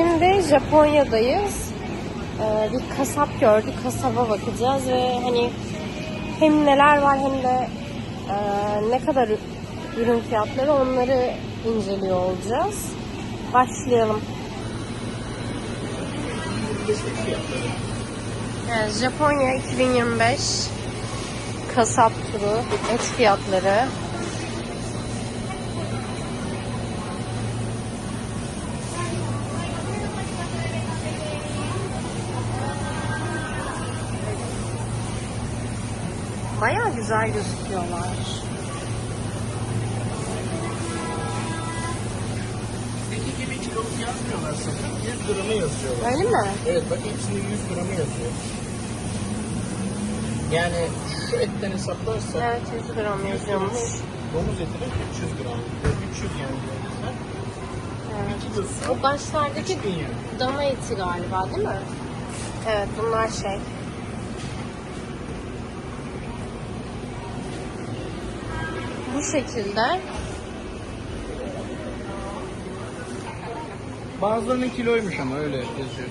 Şimdi Japonya'dayız. Ee, bir kasap gördük. Kasaba bakacağız ve hani hem neler var hem de e, ne kadar ürün fiyatları onları inceliyor olacağız. Başlayalım. Evet, Japonya 2025 kasap turu, et fiyatları. Bayağı güzel gözüküyorlar. Peki gibi kiloluk yazmıyorlar sakın. 100 gramı yazıyorlar. Öyle mi? Evet bak hepsinde 100 gramı yazıyor. Yani şu etten hesaplarsak Evet 100 gram yazıyormuş. domuz eti de 300 gram. 300 yani diyorlar. Evet. Bir kilosu Bu başlardaki 3000 yani. dana eti galiba değil mi? Evet bunlar şey. Bu şekilde. Bazılarının kiloymuş ama öyle yazıyor.